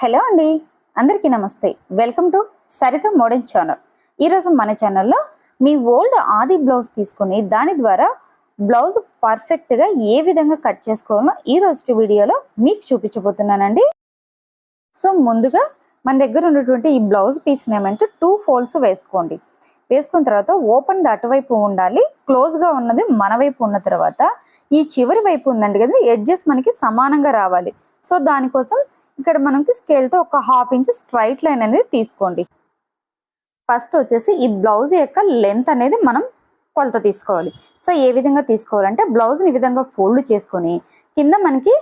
Hello అండి. అందరికీ నమస్తే. Welcome to Saritha modern channel. ఈరోజు మన ఛానల్లో మీ ఓల్డ్ ఆది బ్లౌజ్ తీసుకుని దాని ద్వారా బ్లౌజ్ పర్ఫెక్ట్గా ఏ విధంగా కట్ చేసుకోవాలో ఈ రోజు వీడియోలో మీకు చూపించబోతున్నానండి. సో ముందుగా మన దగ్గర ఉన్నటువంటి ఈ బ్లౌజ్ పీస్ని ఏమంటే టూ ఫోల్డ్స్ వేసుకోండి. వేసుకున్న తర్వాత ఓపెన్ అటువైపు ఉండాలి. క్లోజ్గా ఉన్నది మన వైపు ఉన్న తర్వాత ఈ చివరి వైపు ఉందండి కదా ఎడ్జెస్ మనకి సమానంగా రావాలి. సో దానికోసం ఇక్కడ మనకి స్కేల్తో ఒక హాఫ్ ఇంచ్ స్ట్రైట్ లైన్ అనేది తీసుకోండి. ఫస్ట్ వచ్చేసి ఈ బ్లౌజ్ యొక్క లెంత్ అనేది మనం కొలత తీసుకోవాలి. సో ఏ విధంగా తీసుకోవాలంటే బ్లౌజ్ని ఈ విధంగా ఫోల్డ్ చేసుకొని కింద మనకి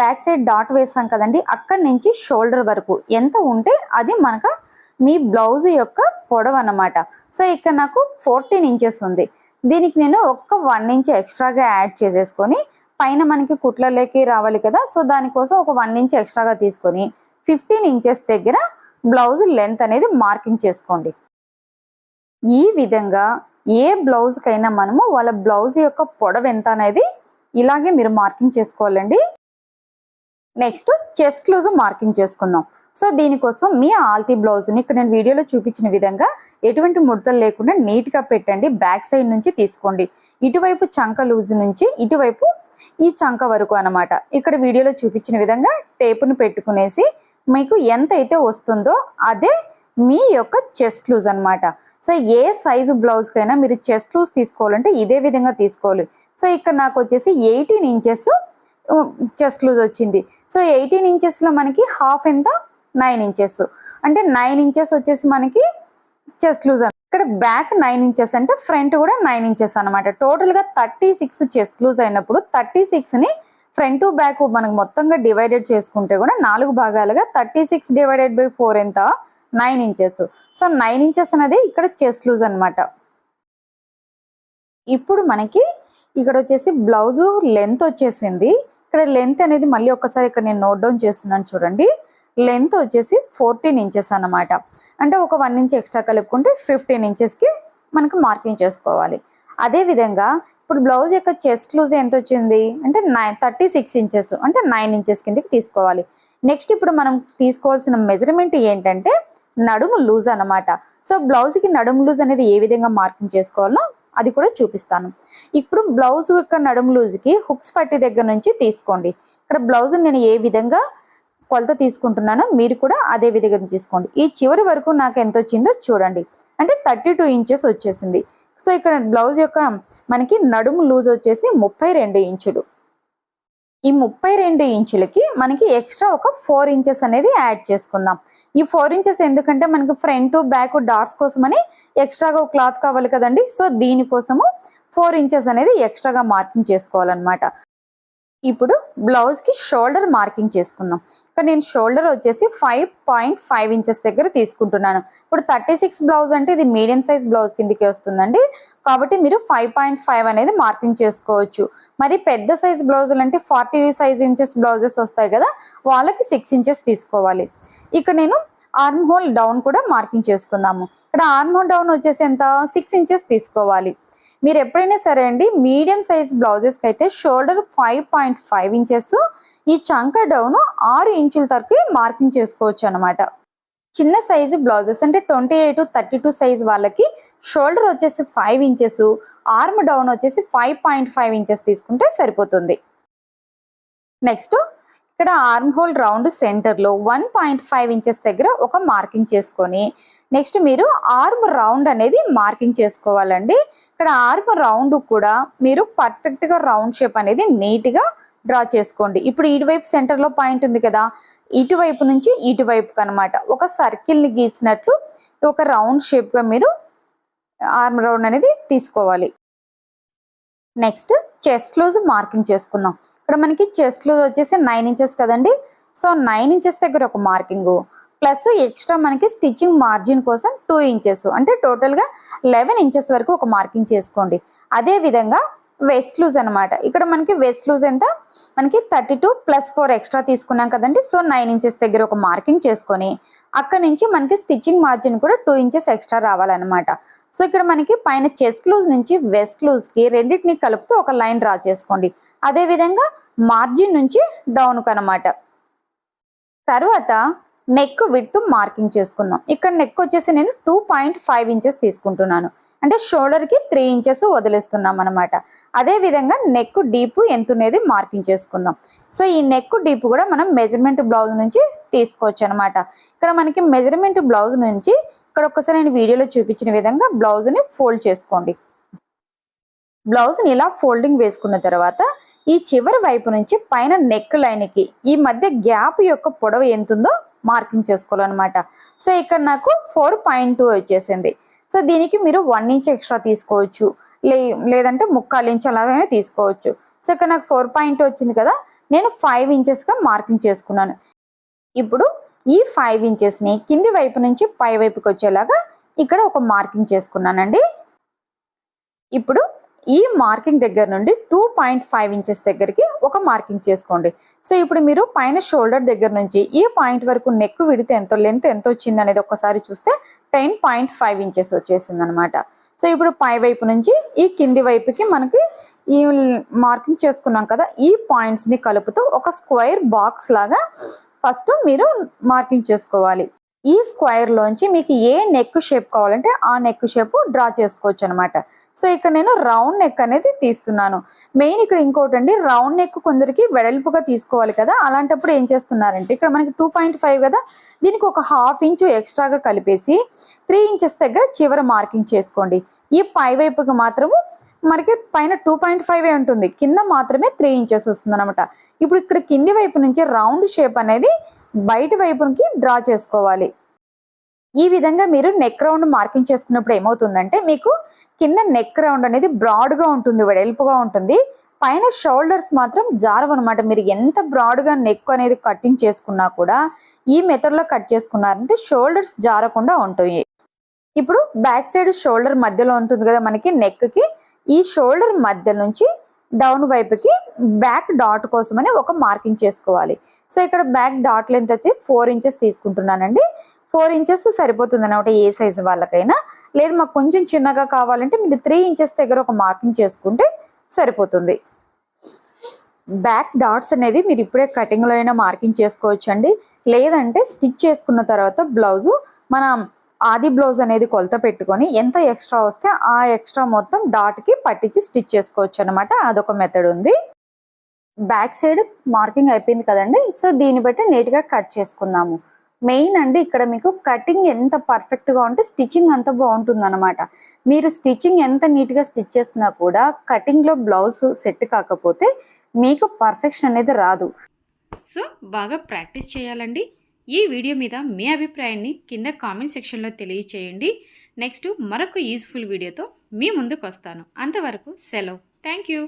బ్యాక్ సైడ్ డాట్ వేసాం కదండి అక్కడి నుంచి షోల్డర్ వరకు. ఎంత ఉంటే అది మనకు మీ బ్లౌజ్ యొక్క పొడవు అన్నమాట. సో ఇక్కడ నాకు ఫోర్టీన్ ఇంచెస్ ఉంది. దీనికి నేను ఒక్క వన్ ఇంచ్ ఎక్స్ట్రాగా యాడ్ చేసేసుకొని పైన మనకి కుట్లలోకి రావాలి కదా. సో దానికోసం ఒక వన్ ఇంచ్ ఎక్స్ట్రాగా తీసుకొని ఫిఫ్టీన్ ఇంచెస్ దగ్గర బ్లౌజ్ లెంత్ అనేది మార్కింగ్ చేసుకోండి. ఈ విధంగా ఏ బ్లౌజ్కైనా మనము వాళ్ళ బ్లౌజ్ యొక్క పొడవు ఎంత అనేది ఇలాగే మీరు మార్కింగ్ చేసుకోవాలండి. నెక్స్ట్ చెస్ట్ లూజ్ మార్కింగ్ చేసుకుందాం. సో దీనికోసం మీ ఆల్తీ బ్లౌజ్ని ఇక్కడ నేను వీడియోలో చూపించిన విధంగా ఎటువంటి ముడతలు లేకుండా నీట్గా పెట్టండి. బ్యాక్ సైడ్ నుంచి తీసుకోండి. ఇటువైపు చంక లూజ్ నుంచి ఇటువైపు ఈ చంక వరకు అనమాట ఇక్కడ వీడియోలో చూపించిన విధంగా టేపును పెట్టుకునేసి మీకు ఎంత అయితే వస్తుందో అదే మీ యొక్క చెస్ట్ లూజ్ అనమాట సో ఏ సైజు బ్లౌజ్కైనా మీరు చెస్ట్ లూజ్ తీసుకోవాలంటే ఇదే విధంగా తీసుకోవాలి. సో ఇక్కడ నాకు వచ్చేసి ఎయిటీన్ ఇంచెస్ చెస్ట్ లూజ్ వచ్చింది. సో ఎయిటీన్ ఇంచెస్లో మనకి హాఫ్ ఎంత? నైన్ ఇంచెస్ అంటే నైన్ ఇంచెస్ వచ్చేసి మనకి చెస్ట్ లూజ్ ఇక్కడ బ్యాక్ నైన్ ఇంచెస్ అంటే ఫ్రంట్ కూడా నైన్ ఇంచెస్ అనమాట టోటల్గా థర్టీ సిక్స్ చెస్ట్ లూజ్ అయినప్పుడు థర్టీ సిక్స్ని ఫ్రంట్ బ్యాక్ మనకు మొత్తంగా డివైడెడ్ చేసుకుంటే కూడా నాలుగు భాగాలుగా thirty six divided by four ఎంత? Nine inches so nine inches అనేది ఇక్కడ చెస్ట్ లూజ్ అనమాట ఇప్పుడు మనకి ఇక్కడ వచ్చేసి బ్లౌజు లెంత్ వచ్చేసింది. ఇక్కడ లెంత్ అనేది మళ్ళీ ఒకసారి ఇక్కడ నేను నోట్ డౌన్ చేస్తున్నాను చూడండి. లెంత్ వచ్చేసి ఫోర్టీన్ ఇంచెస్ అన్నమాట. అంటే ఒక వన్ ఇంచ్ ఎక్స్ట్రా కలుపుకుంటే ఫిఫ్టీన్ ఇంచెస్కి మనకు మార్కింగ్ చేసుకోవాలి. అదేవిధంగా ఇప్పుడు బ్లౌజ్ యొక్క చెస్ట్ లూజ్ ఎంత వచ్చింది? అంటే నైన్ థర్టీ సిక్స్ ఇంచెస్ అంటే నైన్ ఇంచెస్ కిందకి తీసుకోవాలి. నెక్స్ట్ ఇప్పుడు మనం తీసుకోవాల్సిన మెజర్మెంట్ ఏంటంటే నడుము లూజ్ అన్నమాట. సో బ్లౌజ్కి నడుము లూజ్ అనేది ఏ విధంగా మార్కింగ్ చేసుకోవాలో అది కూడా చూపిస్తాను. ఇప్పుడు బ్లౌజ్ యొక్క నడుము లూజ్కి హుక్స్ పట్టి దగ్గర నుంచి తీసుకోండి. ఇక్కడ బ్లౌజ్ నేను ఏ విధంగా కొలత తీసుకుంటున్నానో మీరు కూడా అదే విధంగా తీసుకోండి. ఈ చివరి వరకు నాకు ఎంత వచ్చిందో చూడండి. అంటే థర్టీ టూ ఇంచెస్ వచ్చేసింది. సో ఇక్కడ బ్లౌజ్ యొక్క మనకి నడుము లూజ్ వచ్చేసి ముప్పై రెండు ఇంచులు. ఈ ముప్పై రెండు ఇంచులకి మనకి ఎక్స్ట్రా ఒక ఫోర్ ఇంచెస్ అనేది యాడ్ చేసుకుందాం. ఈ ఫోర్ ఇంచెస్ ఎందుకంటే మనకి ఫ్రంట్ బ్యాక్ డాట్స్ కోసమని ఎక్స్ట్రాగా ఒక క్లాత్ కావాలి కదండి. సో దీనికోసము ఫోర్ ఇంచెస్ అనేది ఎక్స్ట్రాగా మార్కింగ్ చేసుకోవాలన్నమాట. ఇప్పుడు బ్లౌజ్కి షోల్డర్ మార్కింగ్ చేసుకుందాం. ఇక్కడ నేను షోల్డర్ వచ్చేసి ఫైవ్ పాయింట్ ఫైవ్ ఇంచెస్ దగ్గర తీసుకుంటున్నాను. ఇప్పుడు థర్టీ సిక్స్ బ్లౌజ్ అంటే ఇది మీడియం సైజ్ బ్లౌజ్ కిందకి వస్తుందండి. కాబట్టి మీరు ఫైవ్ పాయింట్ ఫైవ్ అనేది మార్కింగ్ చేసుకోవచ్చు. మరి పెద్ద సైజ్ బ్లౌజులు అంటే ఫార్టీ సైజ్ ఇంచెస్ బ్లౌజెస్ వస్తాయి కదా వాళ్ళకి సిక్స్ ఇంచెస్ తీసుకోవాలి. ఇక్కడ నేను ఆర్మ్ హోల్ డౌన్ కూడా మార్కింగ్ చేసుకుందాము. ఇక్కడ ఆర్మ్ హోల్ డౌన్ వచ్చేసి ఎంత? సిక్స్ ఇంచెస్ తీసుకోవాలి. మీరు ఎప్పుడైనా సరే అండి మీడియం సైజ్ బ్లౌజెస్కి అయితే shoulder five point five inches ఈ చంక డౌన్ ఆరు ఇంచుల తరపు మార్కింగ్ చేసుకోవచ్చు అనమాట చిన్న సైజు బ్లౌజెస్ అంటే twenty eight thirty two size వాళ్ళకి షోల్డర్ వచ్చేసి ఫైవ్ ఇంచెస్ ఆర్మ్ డౌన్ వచ్చేసి ఫైవ్ పాయింట్ ఫైవ్ ఇంచెస్ తీసుకుంటే సరిపోతుంది. నెక్స్ట్ ఇక్కడ ఆర్మ్ హోల్ రౌండ్ సెంటర్లో వన్ పాయింట్ ఫైవ్ ఇంచెస్ దగ్గర ఒక మార్కింగ్ చేసుకొని నెక్స్ట్ మీరు ఆర్మ్ రౌండ్ అనేది మార్కింగ్ చేసుకోవాలండి. ఇక్కడ ఆర్మ్ రౌండ్ కూడా మీరు పర్ఫెక్ట్గా రౌండ్ షేప్ అనేది నీట్గా డ్రా చేసుకోండి. ఇప్పుడు ఇటువైపు సెంటర్లో పాయింట్ ఉంది కదా ఇటువైపు నుంచి ఇటువైపుకి అనమాట ఒక సర్కిల్ని గీసినట్లు ఒక రౌండ్ షేప్గా మీరు ఆర్మ్ రౌండ్ అనేది తీసుకోవాలి. నెక్స్ట్ చెస్ట్ లూజ్ మార్కింగ్ చేసుకుందాం. ఇక్కడ మనకి చెస్ట్ లూజ్ వచ్చేసి నైన్ ఇంచెస్ కదండి. సో నైన్ ఇంచెస్ దగ్గర ఒక మార్కింగు ప్లస్ ఎక్స్ట్రా మనకి స్టిచ్చింగ్ మార్జిన్ కోసం టూ ఇంచెస్ అంటే టోటల్గా లెవెన్ ఇంచెస్ వరకు ఒక మార్కింగ్ చేసుకోండి. అదే విధంగా వెస్ట్ లూజ్ అనమాట ఇక్కడ మనకి వెస్ట్ లూజ్ ఎంత? మనకి thirty two plus four extra తీసుకున్నాం కదండి. సో నైన్ ఇంచెస్ దగ్గర ఒక మార్కింగ్ చేసుకొని అక్కడ నుంచి మనకి స్టిచ్చింగ్ మార్జిన్ కూడా టూ ఇంచెస్ ఎక్స్ట్రా రావాలన్నమాట. సో ఇక్కడ మనకి పైన చెస్ట్ లూజ్ నుంచి వెస్ట్ లూజ్కి రెండింటిని కలుపుతూ ఒక లైన్ డ్రా చేసుకోండి. అదే విధంగా మార్జిన్ నుంచి డౌన్కి అనమాట తర్వాత నెక్ విడ్త్ మార్కింగ్ చేసుకుందాం. ఇక్కడ నెక్ వచ్చేసి నేను టూ పాయింట్ ఫైవ్ ఇంచెస్ తీసుకుంటున్నాను. అంటే షోల్డర్కి త్రీ ఇంచెస్ వదిలేస్తున్నాం అనమాట అదే విధంగా నెక్ డీప్ ఎంత ఉన్నది మార్కింగ్ చేసుకుందాం. సో ఈ నెక్ డీప్ కూడా మనం మెజర్మెంట్ బ్లౌజ్ నుంచి తీసుకోవచ్చు అనమాట ఇక్కడ మనకి మెజర్మెంట్ బ్లౌజ్ నుంచి ఇక్కడ ఒక్కసారి నేను వీడియోలో చూపించిన విధంగా బ్లౌజ్ని ఫోల్డ్ చేసుకోండి. బ్లౌజ్ని ఇలా ఫోల్డింగ్ వేసుకున్న తర్వాత ఈ చివరి వైపు నుంచి పైన నెక్ లైన్కి ఈ మధ్య గ్యాప్ యొక్క పొడవు ఎంతుందో మార్కింగ్ చేసుకోవాలన్నమాట. సో ఇక్కడ నాకు ఫోర్ పాయింట్ టూ వచ్చేసింది. సో దీనికి మీరు వన్ ఇంచ్ ఎక్స్ట్రా తీసుకోవచ్చు. లే లేదంటే ముక్కాలు ఇంచ్ అలాగైనా తీసుకోవచ్చు. సో ఇక్కడ నాకు ఫోర్ పాయింట్ వచ్చింది కదా నేను ఫైవ్ ఇంచెస్గా మార్కింగ్ చేసుకున్నాను. ఇప్పుడు ఈ ఫైవ్ ఇంచెస్ని కింది వైపు నుంచి పై వైపుకి వచ్చేలాగా ఇక్కడ ఒక మార్కింగ్ చేసుకున్నానండి. ఇప్పుడు ఈ మార్కింగ్ దగ్గర నుండి టూ పాయింట్ ఫైవ్ ఇంచెస్ దగ్గరికి ఒక మార్కింగ్ చేసుకోండి. సో ఇప్పుడు మీరు పైన షోల్డర్ దగ్గర నుంచి ఈ పాయింట్ వరకు నెక్ విడితే ఎంత లెంత్ ఎంత వచ్చింది అనేది ఒకసారి చూస్తే టెన్ పాయింట్ ఫైవ్ ఇంచెస్ వచ్చేసింది అనమాట సో ఇప్పుడు పై వైపు నుంచి ఈ కింది వైపుకి మనకి ఈ మార్కింగ్ చేసుకున్నాం కదా ఈ పాయింట్స్ని కలుపుతూ ఒక స్క్వేర్ బాక్స్ లాగా ఫస్ట్ మీరు మార్కింగ్ చేసుకోవాలి. ఈ స్క్వైర్లోంచి మీకు ఏ నెక్ షేప్ కావాలంటే ఆ నెక్ షేప్ డ్రా చేసుకోవచ్చు అనమాట సో ఇక్కడ నేను రౌండ్ నెక్ అనేది తీస్తున్నాను. మెయిన్ ఇక్కడ ఇంకోటి అండి రౌండ్ నెక్ కొందరికి వెడల్పుగా తీసుకోవాలి కదా అలాంటప్పుడు ఏం చేస్తున్నారంటే ఇక్కడ మనకి టూ పాయింట్ ఫైవ్ కదా దీనికి ఒక హాఫ్ ఇంచు ఎక్స్ట్రాగా కలిపేసి త్రీ ఇంచెస్ దగ్గర చివర మార్కింగ్ చేసుకోండి. ఈ పై వైపుకి మాత్రము మనకి పైన టూ పాయింట్ ఫైవ్ ఉంటుంది. కింద మాత్రమే త్రీ ఇంచెస్ వస్తుంది అనమాట ఇప్పుడు ఇక్కడ కింది వైపు నుంచి రౌండ్ షేప్ అనేది బయట వైపుకి డ్రా చేసుకోవాలి. ఈ విధంగా మీరు నెక్ రౌండ్ మార్కింగ్ చేసుకున్నప్పుడు ఏమవుతుందంటే మీకు కింద నెక్ రౌండ్ అనేది బ్రాడ్గా ఉంటుంది వెడల్పుగా ఉంటుంది. పైన షోల్డర్స్ మాత్రం జారవు అనమాట మీరు ఎంత బ్రాడ్గా నెక్ అనేది కటింగ్ చేసుకున్నా కూడా ఈ మెథడ్లో కట్ చేసుకున్నారంటే షోల్డర్స్ జారకుండా ఉంటాయి. ఇప్పుడు బ్యాక్ సైడ్ షోల్డర్ మధ్యలో ఉంటుంది కదా మనకి నెక్కి ఈ షోల్డర్ మధ్య నుంచి డౌన్ వైపుకి బ్యాక్ డాట్ కోసమని ఒక మార్కింగ్ చేసుకోవాలి. సో ఇక్కడ బ్యాక్ డాట్ లెంత్ వచ్చి ఫోర్ ఇంచెస్ తీసుకుంటున్నానండి. ఫోర్ ఇంచెస్ సరిపోతుంది అనమాట ఏ సైజు వాళ్ళకైనా. లేదు మాకు కొంచెం చిన్నగా కావాలంటే మీరు త్రీ ఇంచెస్ దగ్గర ఒక మార్కింగ్ చేసుకుంటే సరిపోతుంది. బ్యాక్ డాట్స్ అనేది మీరు ఇప్పుడే కటింగ్లో అయినా మార్కింగ్ చేసుకోవచ్చు అండి లేదంటే స్టిచ్ చేసుకున్న తర్వాత బ్లౌజు మనం ఆది బ్లౌజ్ అనేది కొలత పెట్టుకొని ఎంత ఎక్స్ట్రా వస్తే ఆ ఎక్స్ట్రా మొత్తం డాట్కి పట్టించి స్టిచ్ చేసుకోవచ్చు అనమాట అదొక మెథడ్ ఉంది. బ్యాక్ సైడ్ మార్కింగ్ అయిపోయింది కదండి. సో దీన్ని బట్టి నీట్గా కట్ చేసుకుందాము. మెయిన్ అండి ఇక్కడ మీకు కటింగ్ ఎంత పర్ఫెక్ట్గా ఉంటే స్టిచ్చింగ్ అంత బాగుంటుంది అనమాట మీరు స్టిచ్చింగ్ ఎంత నీట్గా స్టిచ్ చేసినా కూడా కటింగ్లో బ్లౌజ్ సెట్ కాకపోతే మీకు పర్ఫెక్షన్ అనేది రాదు. సో బాగా ప్రాక్టీస్ చేయాలండి. ఈ వీడియో మీద మీ అభిప్రాయాన్ని కింద కామెంట్ సెక్షన్లో తెలియచేయండి. నెక్స్ట్ మరొక యూస్ఫుల్ వీడియోతో మీ ముందుకు వస్తాను అంతవరకు సెలవు. Thank you.